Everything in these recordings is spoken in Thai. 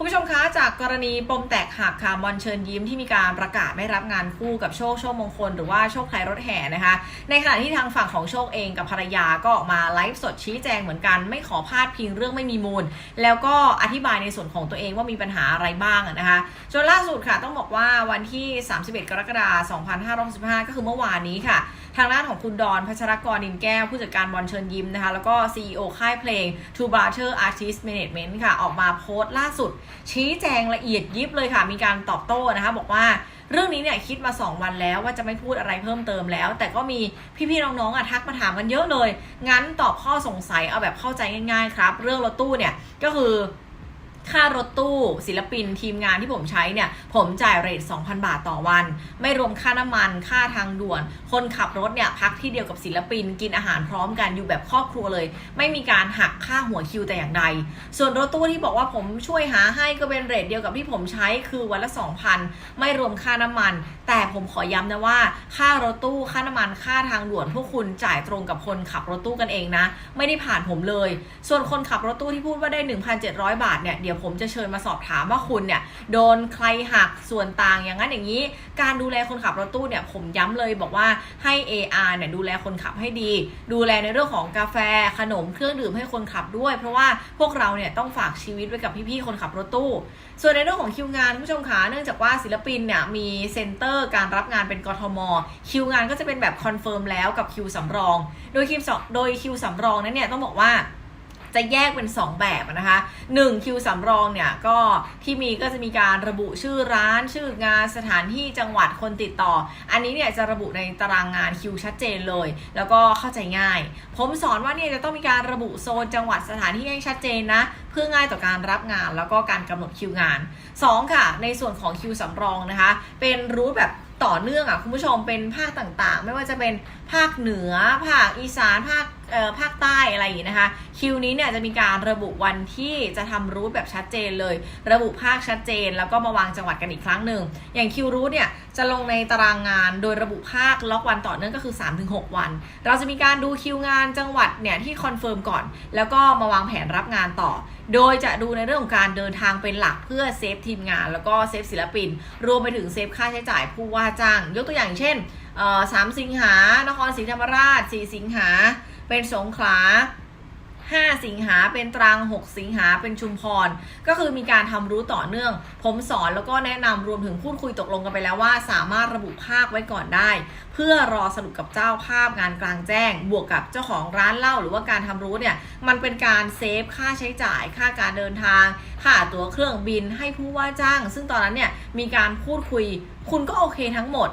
คุณผู้ชมคะจากกรณีปมแตกหักค่ะบอลเชิญยิ้มที่มีการประกาศไม่รับงานคู่กับโชคโชคมงคล หรือว่าโชคไทยรถแห่นะคะ ในขณะที่ทางฝั่งของโชคเองกับภรรยาก็ออกมาไลฟ์สดชี้แจงเหมือนกันไม่ขอพาดพิงเรื่องไม่มีมูล แล้วก็อธิบายในส่วนของตัวเองว่ามีปัญหาอะไรบ้างนะคะจนล่าสุดค่ะต้องบอกว่าวันที่ 31 กรกฎาคม2565 ก็คือเมื่อวานนี้ค่ะทางด้านของคุณดอนพัชรกรนินแก้ว ผู้จัดการบอลเชิญยิ้มนะคะแล้วก็ CEO ค่ายเพลง Two Brother Artist Management ค่ะออกมาโพสต์ล่าสุดชี้แจงละเอียดยิบเลยค่ะ มีการตอบโต้นะคะ บอกว่าเรื่องนี้เนี่ยคิดมา 2 วันแล้วว่าจะไม่พูดอะไรเพิ่มเติมแล้ว แต่ก็มีพี่ๆน้องๆอะทักมาถามกันเยอะเลย งั้นตอบข้อสงสัยเอาแบบเข้าใจง่ายๆครับ เรื่องรถตู้เนี่ยก็คือ ค่ารถตู้ ศิลปินทีมงานที่ผมใช้เนี่ย ผมจ่ายเรท2,000 บาทต่อวัน ไม่รวมค่าน้ำมัน ค่าทางด่วน คนขับรถเนี่ยพักที่เดียวกับศิลปิน กินอาหารพร้อมกันอยู่แบบครอบครัวเลย ไม่มีการหักค่าหัวคิวแต่อย่างใด ส่วนรถตู้ที่บอกว่าผมช่วยหาให้ก็เป็นเรทเดียวกับที่ผมใช้คือวันละ 2,000 ไม่รวมค่าน้ำมัน แต่ผมขอย้ำนะว่า ค่ารถตู้ ค่าน้ำมัน ค่าทางด่วน พวกคุณจ่ายตรงกับคนขับรถตู้กันเองนะ ไม่ได้ผ่านผมเลย ส่วนคนขับรถตู้ที่พูดว่าได้ 1,700 บาทเนี่ยเดี๋ยวผมจะเชิญมาสอบถามว่าคุณเนี่ยโดนใครหักส่วนต่างอย่างนั้นอย่างนี้ การดูแลคนขับรถตู้เนี่ยผมย้ำเลยบอกว่าให้ AR เนี่ยดูแลคนขับให้ดี ดูแลในเรื่องของกาแฟขนมเครื่องดื่มให้คนขับด้วย เพราะว่าพวกเราเนี่ยต้องฝากชีวิตไว้กับพี่ๆคนขับรถตู้ ส่วนในเรื่องของคิวงานผู้ชมคะเนื่องจากว่าศิลปินเนี่ยมีเซ็นเตอร์การรับงานเป็นกทม คิวงานก็จะเป็นแบบคอนเฟิร์มแล้วกับคิวสำรอง โดยคิวสโดยคิวสำรองนั้นเนี่ยต้องบอกว่า จะแยกเป็น 2 แบบนะคะ1คิวสำรองเนี่ยก็ที่มีก็จะมีการระบุชื่อร้านชื่องานสถานที่จังหวัดคนติดต่อ อันนี้เนี่ยจะระบุในตารางงานคิวชัดเจนเลย แล้วก็เข้าใจง่าย ผมสอนว่าเนี่ยจะต้องมีการระบุโซนจังหวัดสถานที่ให้ชัดเจนนะเพื่อง่ายต่อการรับงานแล้วก็การกำหนดคิวงาน 2 ค่ะ ในส่วนของคิวสำรองนะคะ เป็นรูทแบบต่อเนื่องอะคุณผู้ชมเป็นภาคต่างๆ ไม่ว่าจะเป็นภาคเหนือ ภาคอีสานภาค ภาคใต้อะไรอย่างนี้นะคะ คิวนี้เนี่ยจะมีการระบุวันที่จะทำรูทแบบชัดเจนเลย ระบุภาคชัดเจน แล้วก็มาวางจังหวัดกันอีกครั้งหนึ่ง อย่างคิวรูทเนี่ยจะลงในตารางงานโดยระบุภาคล็อกวันต่อเนื่องก็คือ 3-6 วัน เราจะมีการดูคิวงานจังหวัดเนี่ยที่คอนเฟิร์มก่อน แล้วก็มาวางแผนรับงานต่อ โดยจะดูในเรื่องของการเดินทางเป็นหลักเพื่อเซฟทีมงาน แล้วก็เซฟศิลปิน รวมไปถึงเซฟค่าใช้จ่ายผู้ว่าจ้าง ยกตัวอย่างเช่นอ่อสามสิงหานครศรีธรรมราช4สิงหา เป็นสงขลา 5 สิงหาเป็นตรัง 6 สิงหาเป็นชุมพร ก็คือมีการทำรู้ต่อเนื่อง ผมสอนแล้วก็แนะนำรวมถึงพูดคุยตกลงกันไปแล้วว่า สามารถระบุภาคไว้ก่อนได้ เพื่อรอสรุปกับเจ้าภาพงานกลางแจ้ง บวกกับเจ้าของร้านเหล้าหรือว่าการทำรู้เนี่ยมันเป็นการเซฟค่าใช้จ่าย ค่าการเดินทาง ค่าตั๋วเครื่องบินให้ผู้ว่าจ้าง ซึ่งตอนนั้นเนี่ยมีการพูดคุย คุณก็โอเคทั้งหมด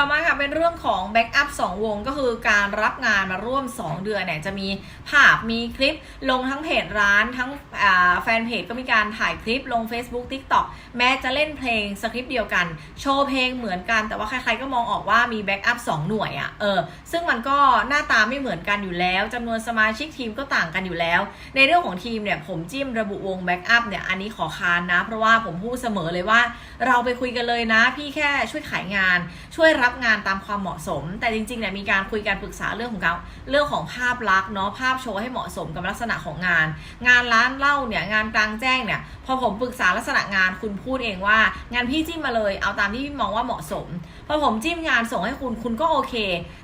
ต่อมาค่ะเป็นเรื่องของแบ็กอัพ2วงก็คือการรับงานมาร่วม 2 เดือนเนี่ยจะมีภาพมีคลิปลงทั้งเพจร้านทั้งอ่าแฟนเพจก็มีการถ่ายคลิปลง Facebook TikTok แม้จะเล่นเพลงสคริปต์เดียวกัน โชว์เพลงเหมือนกัน แต่ว่าใครๆก็มองออกว่ามีแบ็กอัพ2หน่วยอะ่ะเออซึ่งมันก็หน้าตาไม่เหมือนกันอยู่แล้วจำนวนสมาชิกทีมก็ต่างกันอยู่แล้ว ในเรื่องของทีมเนี่ยผมจิ้มระบุวงแบ็กอัพเนี่ยอันนี้ขอคานนะ เพราะว่าผมพูดเสมอเลยว่า เราไปคุยกันเลยนะ พี่แค่ช่วยขายงานช่วยรับับงานตามความเหมาะสม แต่จริงๆเนี่ยมีการคุยกันปรึกษาเรื่องของการเรื่องของภาพลักษณ์เนาะภาพโชว์ให้เหมาะสมกับลักษณะของงาน งานร้านเหล้าเนี่ยงานกลางแจ้งเนี่ยพอผมปรึกษาลักษณะงานคุณพูดเองว่า งานพี่จิ้มมาเลย เอาตามที่พี่มองว่าเหมาะสมพอผมจิ้มงานส่งให้คุณคุณก็โอเค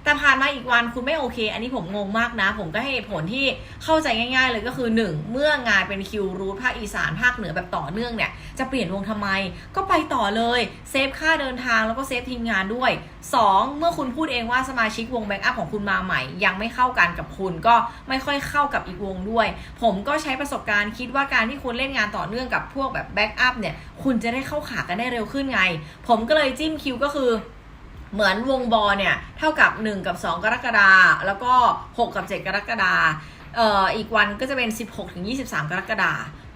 แต่ผ่านมาอีกวันคุณไม่โอเค อันนี้ผมงงมากนะ ผมก็ให้ผลที่เข้าใจง่าย ๆ เลยก็คือ 1 เมื่องานเป็นคิวรูทภาคอีสานภาคเหนือแบบต่อเนื่องเนี่ยจะเปลี่ยนวงทำไม ก็ไปต่อเลยเซฟค่าเดินทางแล้วก็เซฟทีมงานด้วย2เมื่อคุณพูดเองว่าสมาชิกวงแบ็กอัพของคุณมาใหม่ ยังไม่เข้ากันกับคุณก็ไม่ค่อยเข้ากับอีกวงด้วย ผมก็ใช้ประสบการณ์คิดว่าการที่คุณเล่นงานต่อเนื่องกับพวกแบบแบ็กอัพเนี่ย คุณจะได้เข้าขากันได้เร็วขึ้นไง ผมก็เลยจิ้มคิวก็คือ เหมือนวงบอลเนี่ย เท่ากับ 1 กับ 2 กรกฎาแล้วก็ 6 กับ 7 กรกฎาเอ่ออีกวันก็จะเป็น 16ถึง23 กรกฎา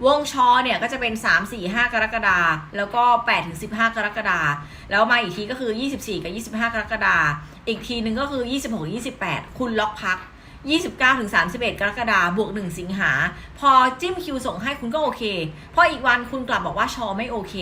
วงชอเนี่ยก็จะเป็น 3 4 5 กรกฎาแล้วก็8ถึง15 กรกฎาแล้วมาอีกทีก็คือ 24 กับ 25 กรกฎาอีกทีหนึ่งก็คือ 26 28 คุณล็อกพัก 29ถึง31 กรกฎาบวก 1 สิงหา พอจิ้มคิวส่งให้คุณก็โอเค พออีกวันคุณกลับบอกว่าชอไม่โอเค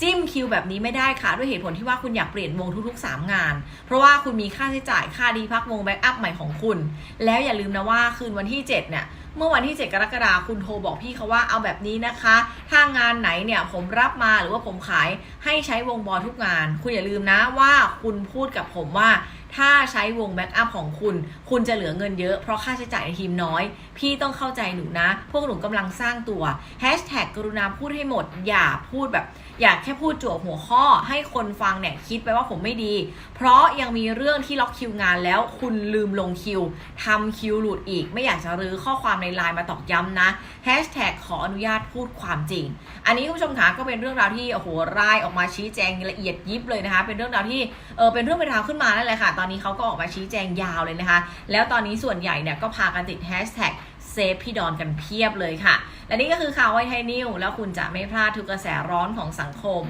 จิ้มคิวแบบนี้ไม่ได้ค่ะ ด้วยเหตุผลที่ว่าคุณอยากเปลี่ยนวงทุกๆ 3 งาน เพราะว่าคุณมีค่าใช้จ่ายค่าดีพักวงแบ็กอัพใหม่ของคุณ แล้วอย่าลืมนะว่าคืนวันที่ 7 เนี่ยเมื่อวันที่ 7 กรกฎาคมคุณโทรบอกพี่เขาว่าเอาแบบนี้นะคะ ถ้างานไหนเนี่ยผมรับมาหรือว่าผมขายให้ใช้วงบอลทุกงาน คุณอย่าลืมนะว่าคุณพูดกับผมว่า ถ้าใช้วงแบ็กอัพของคุณ คุณจะเหลือเงินเยอะเพราะค่าใช้จ่ายในทีมน้อย พี่ต้องเข้าใจหนูนะ พวกหนูกำลังสร้างตัวแฮชแท็กกรุณาพูดให้หมด อย่าพูดแบบ อยากแค่พูดจั่วหัวข้อ ให้คนฟังเนี่ยคิดไปว่าผมไม่ดี เพราะยังมีเรื่องที่ล็อกคิวงานแล้วคุณลืมลงคิวทำคิวหลุดอีก ไม่อยากจะรื้อข้อความในไลน์มาตอกย้ำนะแฮชแท็กขออนุญาตพูดความจริง อันนี้คุณผู้ชมคะก็เป็นเรื่องราวที่โอ้โหรายออกมาชี้แจงละเอียดยิบเลยนะคะ เป็นเรื่องราวที่เออเป็นเรื่องเป็นราวขึ้นมานั่นแหละค่ะตอนอนนี้เขาก็ออกมาชี้แจงยาวเลยนะคะ แล้วตอนนี้ส่วนใหญ่เนี่ยก็พากันติดแฮชแท็กเซฟพี่ดอนกันเพียบเลยค่ะ และนี่ก็คือข่าวไวไทยนิวแล้วคุณจะไม่พลาดทุกกระแสร้อนของสังคม